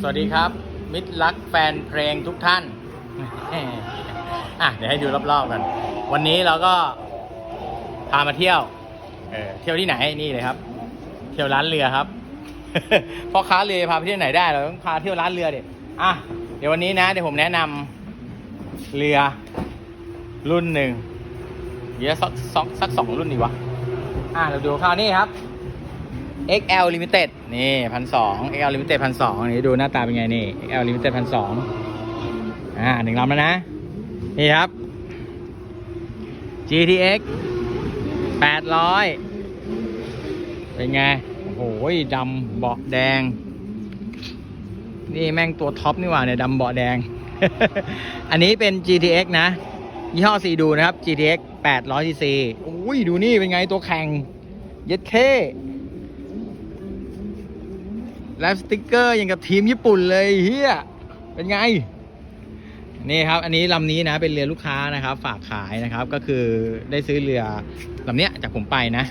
สวัสดีครับ มิตรรักแฟนเพลงทุกท่าน อะเดี๋ยวให้ดูรอบๆกัน วันนี้เราก็พามาเที่ยวเออเที่ยวที่ไหนนี่เลยครับ เที่ยวร้านเรือครับพ่อค้าเรือพาไปเที่ยวไหนได้เราต้องพาเที่ยวร้านเรือเดิอะเดี๋ยววันนี้นะเดี๋ยวผมแนะนำเรือรุ่นหนึ่งเดี๋ยวสักสักสักสองรุ่นดีวะอะเราดูคราวนี้ครับ XL Limited นี่พันสอง XL Limited พันสองนี่ดูหน้าตาเป็นไงนี่ XL Limited พันสองอ่าหนึ่งลำแล้วนะ นี่ครับ GTX 800 เป็นไง โอ้โหดำเบาะแดง นี่แม่งตัวท็อปนี่หว่าเนี่ยดำเบาะแดง อันนี้เป็น GTX นะ ยี่ห้อซีดูนะครับ GTX 800 cc อุ้ยดูนี่เป็นไงตัวแข่ง เย็ดเท่ แล้วสติกเกอร์อย่างกับทีมญี่ปุ่นเลยเฮียเป็นไง นี่ครับ อันนี้ลำนี้นะเป็นเรือลูกค้านะครับ ฝากขายนะครับ ก็คือได้ซื้อเรือลำเนี้ยจากผมไปนะ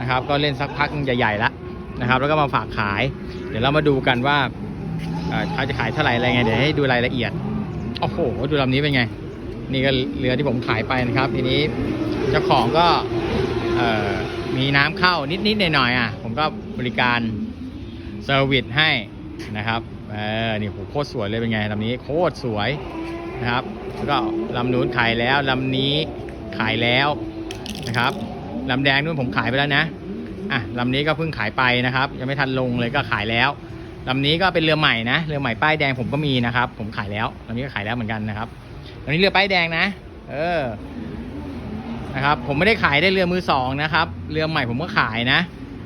นะครับ ก็เล่นสักพักใหญ่ๆแล้วนะครับ แล้วก็มาฝากขาย เดี๋ยวเรามาดูกันว่าเขาจะขายเท่าไหร่อะไรไงเดี๋ยวให้ดูรายละเอียดโอ้โหดูลำนี้เป็นไง นี่ก็เรือที่ผมขายไปนะครับทีนี้เจ้าของก็มีน้ำเข้านิดๆหน่อยๆอะ ผมก็บริการ เซอร์วิสให้นะครับเออนี่โหโคตรสวยเลยเป็นไงลำนี้โคตรสวยนะครับแล้วก็ลำนู้นขายแล้วลำนี้ขายแล้วนะครับลำแดงนู้นผมขายไปแล้วนะอะลำนี้ก็เพิ่งขายไปนะครับ ยังไม่ทันลงเลยก็ขายแล้วลำนี้ก็เป็นเรือใหม่นะเรือใหม่ป้ายแดงผมก็มีนะครับ ผมขายแล้วลำนี้ก็ขายแล้วเหมือนกันนะครับลำนี้เรือป้ายแดงนะ เออนะครับ ผมไม่ได้ขายได้เรือมือสองนะครับ เรือใหม่ผมก็ขายนะ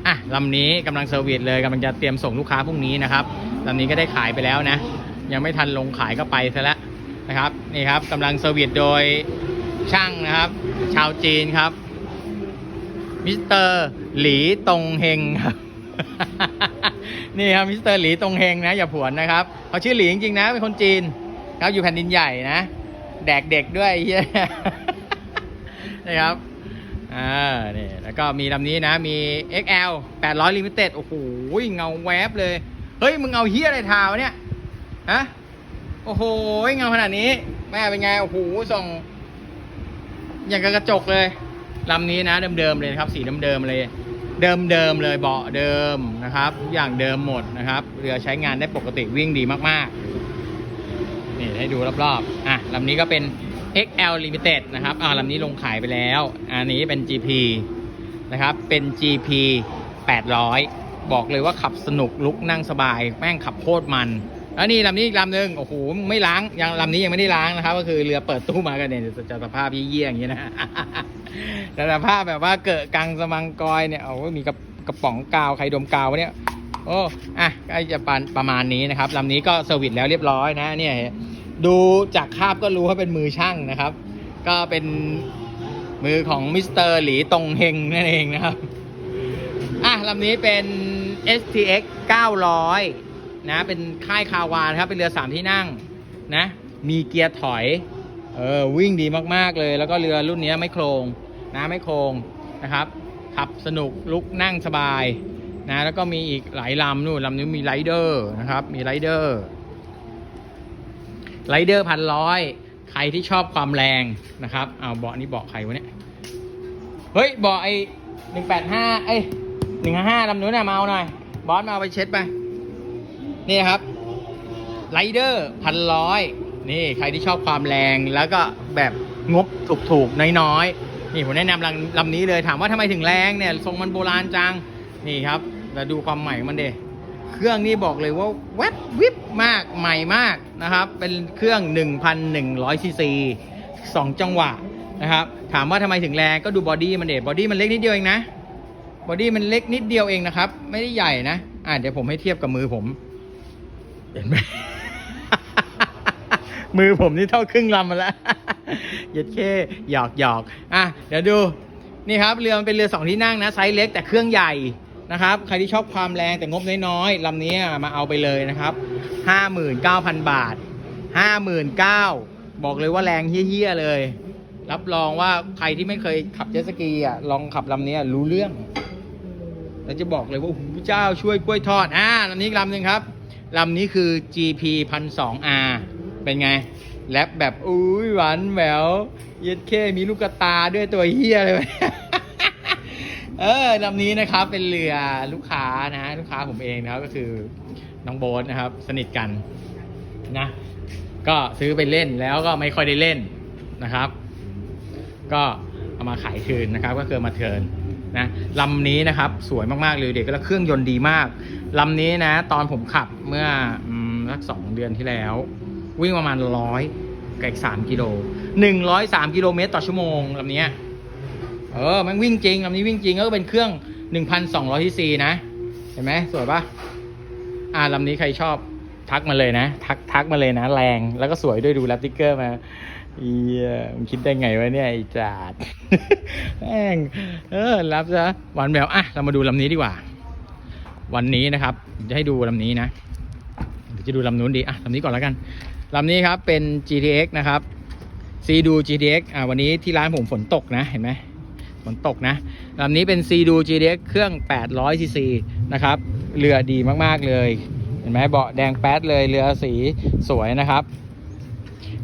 อะลำนี้กำลังเซอร์วิสเลยกำลังจะเตรียมส่งลูกค้าพรุ่งนี้นะครับลำนี้ก็ได้ขายไปแล้วนะ ยังไม่ทันลงขายก็ไปซะแล้วนะครับนี่ครับกำลังเซอร์วิสโดยช่างนะครับ ชาวจีนครับมิสเตอร์หลีตงเฮงครับนี่ครับมิสเตอร์หลีตงเฮงนะอย่าผวนนะครับเขาชื่อหลีจริงๆนะเป็นคนจีนครับอยู่แผ่นดินใหญ่นะ แดกเด็กด้วยเฮียนะครับ อ่านี่แล้วก็มีลำนี้นะมี XL 800 Limited โอ้โหเงาแวบเลย เฮ้ย มึงเอาเฮียอะไรทาวเนี่ยฮะโอ้โหเงาขนาดนี้ แม่เป็นไง โอ้โหส่ง อย่างกับกระจกเลยลำนี้นะเดิมๆเลยครับ สีเดิมๆเลย เดิมๆเลยเบาะเดิมนะครับทุกอย่างเดิมหมดนะครับเรือใช้งานได้ปกติวิ่งดีมากๆนี่ให้ดูรอบๆอะลำนี้ก็เป็น XL Limited นะครับอ่าลำนี้ลงขายไปแล้ว อันนี้เป็น GP นะครับ เป็น GP 800 บอกเลยว่าขับสนุกลุกนั่งสบาย แม่งขับโคตรมัน แล้วนี่ลำนี้อีกลำหนึ่งโอ้โห ไม่ล้าง ยังลำนี้ยังไม่ได้ล้างนะครับ ก็คือเรือเปิดตู้มากันเนี่ยจะสภาพเยี่ยๆอย่างนี้นะแต่สภาพแบบว่าเกิดกังสมังกอยเนี่ยโอ้มีกระกระป๋องกาวใครดมกาวเนี่ย โอ้ อะใกล้จะประมาณนี้นะครับลำนี้ก็เซอร์วิสแล้วเรียบร้อยนะเนี่ย ดูจากคาบก็รู้ว่าเป็นมือช่างนะครับ ก็เป็นมือของมิสเตอร์หลีตงเฮงนั่นเองนะครับ อะลำนี้เป็น STX 900 นะ เป็นค่ายคาวานครับ เป็นเรือสามที่นั่งนะ มีเกียร์ถอย เออ วิ่งดีมาก ๆ เลย แล้วก็เรือรุ่นนี้ไม่โครงนะไม่โครงนะครับ ขับสนุกลุกนั่งสบายนะ แล้วก็มีอีกหลายลำนู่นลำนี้มีไรเดอร์นะครับ มีไรเดอร์ ไรเดอร์พันร้อยใครที่ชอบความแรงนะครับเอาเบาะนี้เบาะใครวะเนี่ยเฮ้ยเบาะไอหนึ่งแปดห้าเอ้หนึ่งห้าลำนู้นน่ะมาเอาหน่อย บอสมาเอาไปเช็ดไปนี่ครับไรเดอร์พันร้อยนี่ใครที่ชอบความแรงแล้วก็แบบงบถูกๆน้อยๆนี่ผมแนะนำลำลำนี้เลยถามว่าทำไมถึงแรงเนี่ยทรงมันโบราณจังนี่ครับเราดูความใหม่มันเด เครื่องนี้บอกเลยว่าแวบวิบมากใหม่มากนะครับ เป็นเครื่อง 1,100ซีซีสองจังหวะนะครับ ถามว่าทำไมถึงแรงก็ดูบอดี้มันเด็บอดี้มันเล็กนิดเดียวเองนะบอดี้มันเล็กนิดเดียวเองนะครับ ไม่ได้ใหญ่นะอ่าเดี๋ยวผมให้เทียบกับมือผม เห็นไหมมือผมนี่เท่าครึ่งลำมาแล้วเย็ดเคหยอกหยอกอะเดี๋ยวดูนี่ครับเรือมันเป็นเรือสองที่นั่งนะไซส์เล็กแต่เครื่องใหญ่ นะครับ ใครที่ชอบความแรงแต่งบน้อยๆลำนี้มาเอาไปเลยนะครับ 59,000 บาท 59,000บอกเลยว่าแรงเฮี้ยๆเลย รับรองว่าใครที่ไม่เคยขับเจ็ตสกีอะลองขับลำนี้รู้เรื่องแล้วจะบอกเลยว่าหพระเจ้าช่วยกล้วยทอดอ่าลำนี้ลำหนึ่งครับลำนี้คือ GP 1 2 0 0 R เป็นไงแรปแบบอุ้ยหวานแหววเย็ดเคมีลูกตาด้วยตัวเฮี้ยเลย เออลำนี้นะครับเป็นเรือลูกค้านะลูกค้าผมเองนะครับก็คือน้องโบ๊ทนะครับ สนิทกันนะ ก็ซื้อไปเล่นแล้วก็ไม่ค่อยได้เล่นนะครับ ก็เอามาขายคืนนะครับ ก็คือมาเทินนะลำนี้นะครับสวยมากๆเลยเด็กก็แล้วเครื่องยนต์ดีมากลำนี้นะ ตอนผมขับเมื่อสักสองเดือนที่แล้ว วิ่งประมาณร้อยกับอีกสามกิโลหนึ่งร้อยสามกิโลเมตรต่อชั่วโมงลำนี้ เออมันวิ่งจริงลำนี้วิ่งจริงก็เป็นเครื่อง 1,200ซีซีนะ เห็นไหมสวยปะอ่าลำนี้ใครชอบทักมาเลยนะ ทักทักมาเลยนะ แรงแล้วก็สวยด้วยดูแรปติ๊กเกอร์มาเอียมึงคิดได้ไงวะเนี่ยไอ้จาดแม่งเออรับซะหวานแหววอะเรามาดูลำนี้ดีกว่า วันนี้นะครับ จะให้ดูลำนี้นะเดี๋ยวจะดูลำนู้นดีอะลำนี้ก่อนแล้วกันลำนี้ครับเป็น GTX นะครับซีดู GTX อ่าวันนี้ที่ร้านผมฝนตกนะเห็นไหม ฝนตกนะลำนี้เป็นซีดู GTX เครื่อง 800 cc นะครับ เรือดีมากๆเลย เห็นไหมเบาะแดงแป๊ดเลย เรือสีสวยนะครับ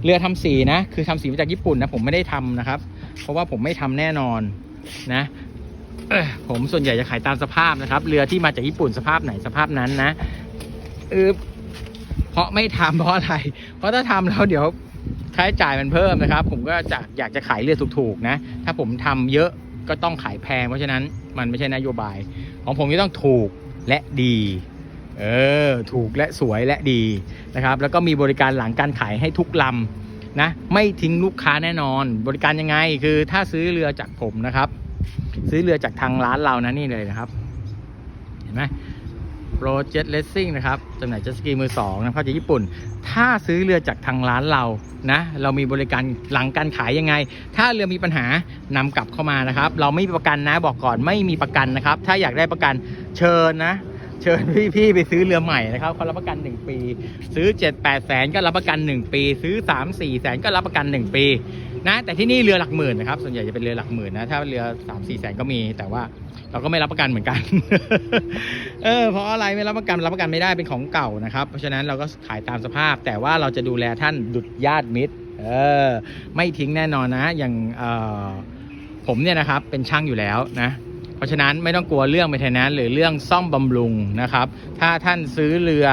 เรือทำสีนะ คือทำสีมาจากญี่ปุ่นนะ ผมไม่ได้ทำนะครับ เพราะว่าผมไม่ทำแน่นอนนะผมส่วนใหญ่จะขายตามสภาพนะครับ เรือที่มาจากญี่ปุ่นสภาพไหนสภาพนั้นนะเออเพราะไม่ทำเพราะอะไร เพราะถ้าทำแล้วเดี๋ยวค่าใช้จ่ายมันเพิ่มนะครับ ผมก็จะอยากจะขายเรือถูกๆนะ ถ้าผมทำเยอะ ก็ต้องขายแพง เพราะฉะนั้นมันไม่ใช่นโยบาย ของผมก็ต้องถูกและดีเออถูกและสวยและดีนะครับแล้วก็มีบริการหลังการขายให้ทุกลำนะไม่ทิ้งลูกค้าแน่นอน บริการยังไงคือถ้าซื้อเรือจากผมนะครับ ซื้อเรือจากทางร้านเรานะนี่เลยนะครับ เห็นไหม โปรเจกตเลสซิ่งนะครับจำหน่ายเจ็ตสกีมือสองนะครับจากญี่ปุ่น ถ้าซื้อเรือจากทางร้านเรานะเรามีบริการหลังการขายยังไง ถ้าเรือมีปัญหานำกลับเข้ามานะครับ เราไม่มีประกันนะบอกก่อนไม่มีประกันนะครับ ถ้าอยากได้ประกันเชิญนะ เชิญพี่ๆไปซื้อเรือใหม่นะครับเขารับประกัน 1 ปี ซื้อ 7 8แสนก็รับประกัน 1 ปี ซื้อ 3 4แสนก็รับประกัน 1 ปีนะแต่ที่นี่เรือหลักหมื่นนะครับส่วนใหญ่จะเป็นเรือหลักหมื่นนะถ้าเรือ 3 4แสนก็มี แต่ว่าเราก็ไม่รับประกันเหมือนกัน เออเพราะอะไรไม่รับประกันรับประกันไม่ได้เป็นของเก่านะครับเพราะฉะนั้นเราก็ขายตามสภาพ แต่ว่าเราจะดูแลท่านดุจญาติมิตรเออไม่ทิ้งแน่นอนนะอย่างเออผมเนี่ยนะครับเป็นช่างอยู่แล้วนะ เพราะฉะนั้นไม่ต้องกลัวเรื่อง maintenance หรือเรื่องซ่อมบำรุงนะครับ ถ้าท่านซื้อเรือ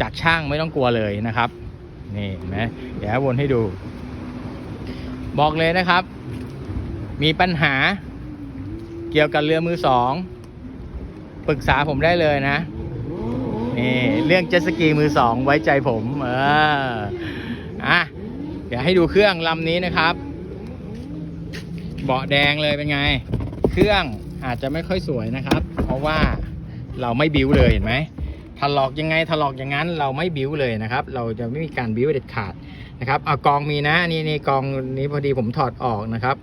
จากช่างไม่ต้องกลัวเลยนะครับนี่เห็นไหมเดี๋ยววนให้ดู บอกเลยนะครับ มีปัญหาเกี่ยวกับเรือมือสองปรึกษาผมได้เลยนะนี่เรื่องเจ็ตสกีมือสองไว้ใจผมเอออะเดี๋ยวให้ดูเครื่องลำนี้นะครับ เบาะแดงเลยเป็นไง เครื่อง อาจจะไม่ค่อยสวยนะครับ เพราะว่าเราไม่บิ้วเลยเห็นไหมถลอกยังไงถลอกอย่างนั้นเราไม่บิ้วเลยนะครับ เราจะไม่มีการบิ้วเด็ดขาดนะครับเอากองมีนะนี่นี่กองนี้พอดีผมถอดออกนะครับ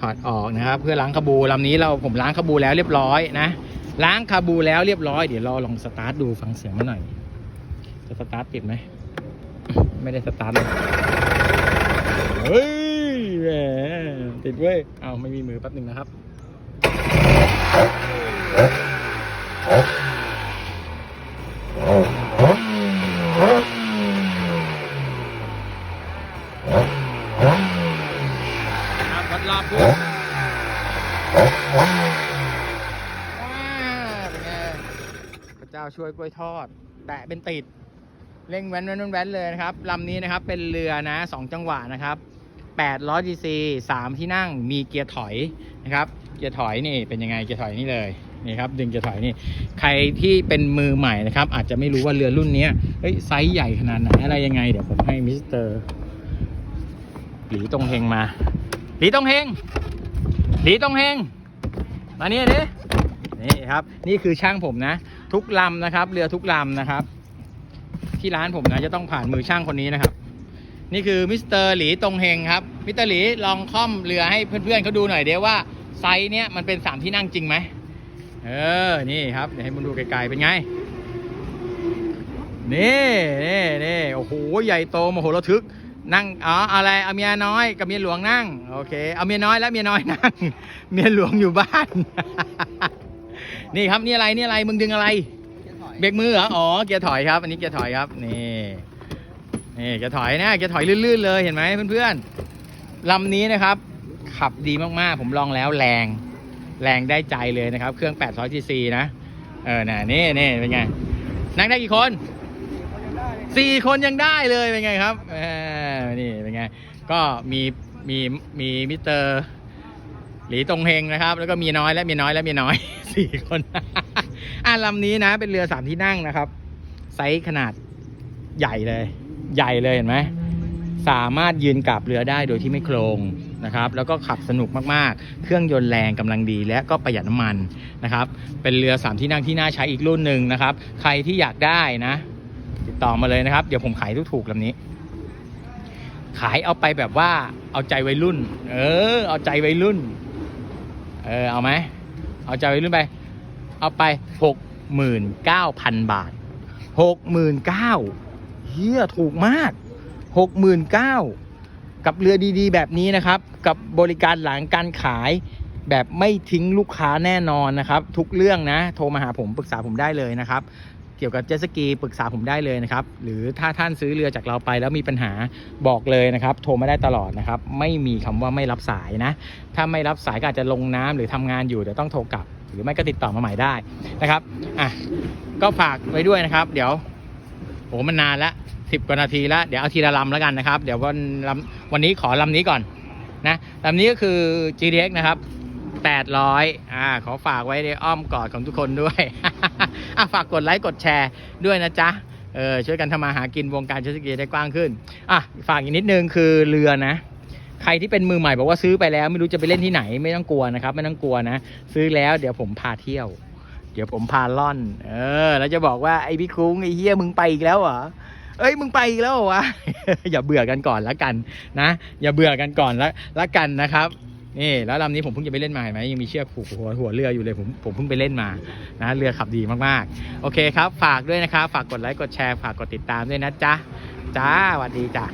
ถอดออกนะครับ เพื่อล้างคาบูลำนี้เราผมล้างคาบูแล้วเรียบร้อยนะ ล้างคาบูแล้วเรียบร้อยเดี๋ยวเราลองสตาร์ทดูฟังเสียงมาหน่อยจะสตาร์ทติดไหมไม่ได้สตาร์ทเลยเฮ้ยแหมติดเว้ยเอาไม่มีมือแป๊บหนึ่งนะครับ ช่วยกล้วยทอด แตะเป็นติด เร่งแว้นแว้นแว้นเลยนะครับลำนี้นะครับเป็นเรือนะสองจังหวะนะครับ800 cc 3ที่นั่งมีเกียร์ถอยนะครับ เกียร์ถอยนี่เป็นยังไงเกียร์ถอยนี่เลยนี่ครับดึงเกียร์ถอยนี่ใครที่เป็นมือใหม่นะครับ อาจจะไม่รู้ว่าเรือรุ่นนี้เฮ้ยไซส์ใหญ่ขนาดไหนอะไรยังไงเดี๋ยวผมให้มิสเตอร์หลีตรงเฮงมาหลีตรงเฮงหลีตรงเฮงมาเนี่ดินี่ครับ นี่คือช่างผมนะ ทุกลำนะครับ เรือทุกลำนะครับ ที่ร้านผมนะจะต้องผ่านมือช่างคนนี้นะครับ นี่คือมิสเตอร์หลีตรงเฮงครับมิสเตอร์หลีลองค่อมเรือให้เพื่อนๆเขาดูหน่อยเดียวว่า ไซส์เนี้ยมันเป็นสามที่นั่งจริงไหมเออ นี่ครับเดี๋ยวให้มันดูไกลๆเป็นไง นี่นี่นี่โอ้โห ใหญ่โตมโหระทึก นั่ง อ๋อ อะไรเอาเมียน้อยกับเมียหลวงนั่ง โอเค เอาเมียน้อยแล้วเมียน้อยนั่ง เมียหลวงอยู่บ้าน นี่ครับ นี่อะไร นี่อะไร มึงดึงอะไร เบรกมือเหรอ อ๋อ เกียร์ถอยครับ อันนี้เกียร์ถอยครับ นี่ นี่ เกียร์ถอยนะ เกียร์ถอยลื่นๆเลย เห็นไหมเพื่อนๆลำนี้นะครับ ขับดีมากๆ ผมลองแล้วแรง แรงได้ใจเลยนะครับ เครื่อง 800 cc นะ เออน่ะนี่นี่เป็นไง นั่งได้กี่คนสี่คนยังได้เลยเป็นไงครับนี่เป็นไง ก็มีมีมีมิสเตอร์หลีตรงเฮงนะครับ แล้วก็มีน้อยและมีน้อยและมีน้อยสี่คนอ่าลำนี้นะ เป็นเรือสามที่นั่งนะครับ ไซส์ขนาดใหญ่เลย ใหญ่เลยเห็นไหมสามารถยืนกับเรือได้โดยที่ไม่โครง นะครับแล้วก็ขับสนุกมากๆ เครื่องยนต์แรงกำลังดี และก็ประหยัดน้ำมันนะครับเป็นเรือสามที่นั่งที่น่าใช้อีกรุ่นหนึ่งนะครับ ใครที่อยากได้นะ ติดต่อมาเลยนะครับ เดี๋ยวผมขายถูกๆลำนี้ ขายเอาไปแบบว่าเอาใจวัยรุ่น เออ เอาใจวัยรุ่น เออเอาไหมเอาใจวัยรุ่นไป เอาไปหกหมื่นเก้าพันบาทหกหมื่นเก้าเฮียถูกมากหกหมื่นเก้า กับเรือดีๆ แบบนี้นะครับ กับบริการหลังการขายแบบไม่ทิ้งลูกค้าแน่นอนนะครับ ทุกเรื่องนะ โทรมาหาผมปรึกษาผมได้เลยนะครับ เกี่ยวกับเจสกีปรึกษาผมได้เลยนะครับ หรือถ้าท่านซื้อเรือจากเราไปแล้วมีปัญหาบอกเลยนะครับ โทรมาได้ตลอดนะครับ ไม่มีคำว่าไม่รับสายนะ ถ้าไม่รับสายก็อาจจะลงน้ำหรือทำงานอยู่เดี๋ยวต้องโทรกลับ หรือไม่ก็ติดต่อมาใหม่ได้นะครับอะก็ฝากไว้ด้วยนะครับ เดี๋ยวโหมันนานแล้ว สิบกว่านาทีแล้ว เดี๋ยวเอาทีละลำแล้วกันนะครับ เดี๋ยววันลำวันนี้ขอลำนี้ก่อนนะลำนี้ก็คือ GDX นะครับ 800อ่าขอฝากไว้ในอ้อมกอดของทุกคนด้วยอ่าฝากกดไลค์กดแชร์ด้วยนะจ๊ะเออช่วยกันทำมาหากินวงการเจ็ตสกีได้กว้างขึ้นอะฝากอีกนิดนึงคือเรือนะใครที่เป็นมือใหม่บอกว่าซื้อไปแล้วไม่รู้จะไปเล่นที่ไหนไม่ต้องกลัวนะครับ ไม่ต้องกลัวนะ ซื้อแล้วเดี๋ยวผมพาเที่ยว เดี๋ยวผมพาล่อน เออ แล้วจะบอกว่าไอพี่คุ้งไอเฮียมึงไปอีกแล้วเหรอ เอ้ยมึงไปอีกแล้ววะ อย่าเบื่อกันก่อนละกันนะ อย่าเบื่อกันก่อนละละกันนะครับนี่แล้วลำนี้ผมเพิ่งจะไปเล่นมาเห็นไหมยังมีเชือกผูกหัวหัวเรืออยู่เลยผมผมเพิ่งไปเล่นมานะเรือขับดีมากๆ โอเคครับ ฝากด้วยนะครับ ฝากกดไลค์กดแชร์ฝากกดติดตามด้วยนะจ๊ะจ้าสวัสดีจ้ะ